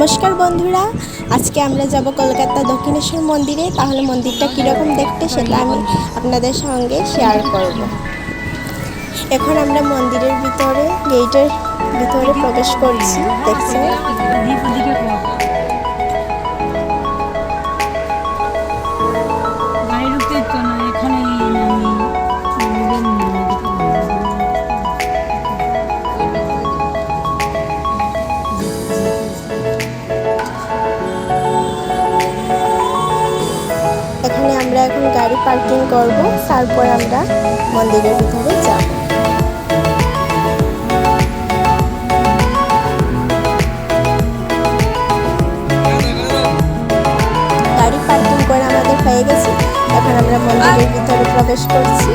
নমস্কার বন্ধুরা, আজকে আমরা যাব কলকাতা দক্ষিণেশ্বর মন্দিরে। তাহলে মন্দিরটা কীরকম দেখতে সেটা আমি আপনাদের সঙ্গে শেয়ার করব। এখন আমরা মন্দিরের ভিতরে, গেটের ভিতরে প্রবেশ করছি, দেখছেন? গাড়ি পার্কিং করব, তারপর আমরা মন্দিরের ভিতরে যাব। গাড়ি পার্কিং করে আমাদের হয়ে গেছে, এখন আমরা মন্দিরের ভিতরে প্রবেশ করছি।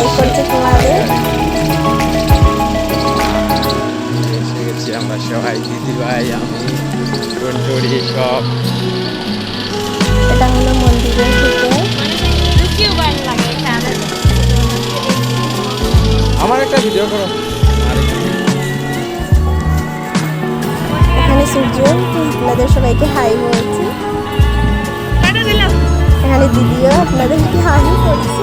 সিটিতে করছে তোমাদের। আমরা সবাই দিদি ভাই আমি টুনটুরি সব এটা হলো মন্দিরের আমার একটা ভিডিও করো। এখানে সূর্য আপনাদের সবাইকে হাই বলছে। এখানে দিদিও আপনাদেরকে হাই করছে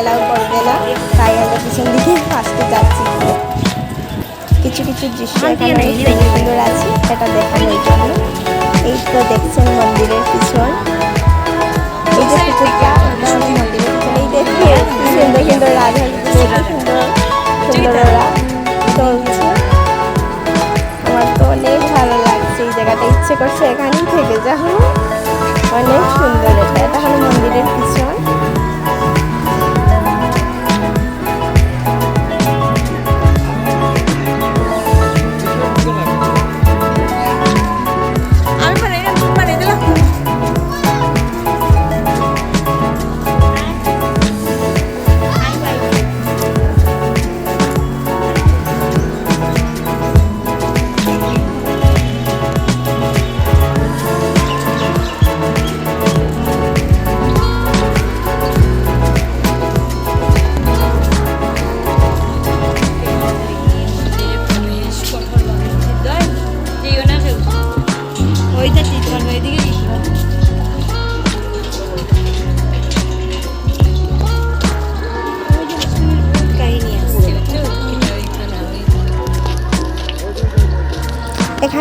এলাও করবে না তাই আমরা পিছন দিকে ফার্স্টে যাচ্ছি। কিছু কিছু দৃশ্য এখানে সুন্দর সুন্দর আছে সেটা দেখানোর জন্য। এই তো দেখছেন মন্দিরের পিছন। এই যে পুকুরটা মন্দিরের পিছন এই দেখে সুন্দর সুন্দর রাধা সুন্দর সুন্দররা চলছে। আমার তো অনেক ভালো লাগছে এই জায়গাটা ইচ্ছে করছে এখানেই থেকে যাব অনেক সুন্দর।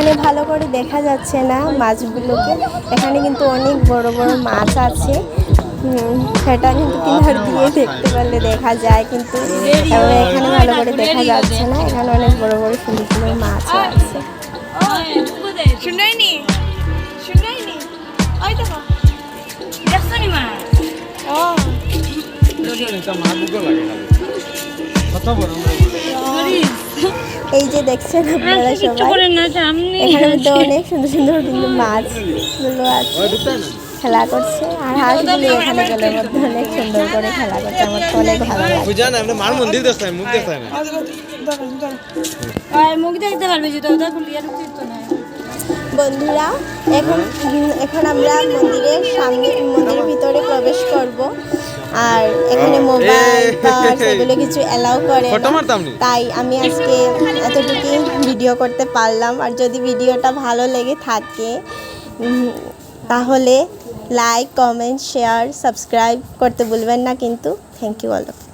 এখানে ভালো করে দেখা যাচ্ছে না মাছগুলোকে। এখানে কিন্তু অনেক বড় বড় মাছ আছে। সেটা কিন্তু কিনার দিয়ে দেখতে পারলে দেখা যায় কিন্তু এখানে ভালো করে দেখা যাচ্ছে না। এখানে অনেক বড় বড় সুন্দর সুন্দর মাছ আছে। শুনাইনি শুনাইনি ওই দেখো। দেখছ নি মা? ও। মা বুকও লাগে খালি। কত বড় এই যে দেখছেন আপনারা কিচ্ছু সবাই? সামনে এখানে মধ্যে অনেক সুন্দর সুন্দর কিন্তু মাছগুলো আছে। খেলা করছে। আর হাঁসগুলো এখানে জলের মধ্যে অনেক সুন্দর করে খেলা করছে। আমার তো অনেক ভালো লাগে। বুঝা না আমরা মার মন্দির দেখতে মুখ দেখতে না মুখ দেখতে পারবে। তো বন্ধুরা এখন এখন আমরা মন্দিরের সামনে মন্দিরের ভিতরে প্রবেশ করব। আর এখানে ও, মোবাইল। বা সেগুলো কিছু অ্যালাউ করে? তাই আমি আজকে এতটুকু ভিডিও করতে পারলাম আর যদি ভিডিওটা ভালো লেগে থাকে তাহলে লাইক কমেন্ট শেয়ার সাবস্ক্রাইব করতে ভুলবেন না কিন্তু থ্যাংক ইউ অল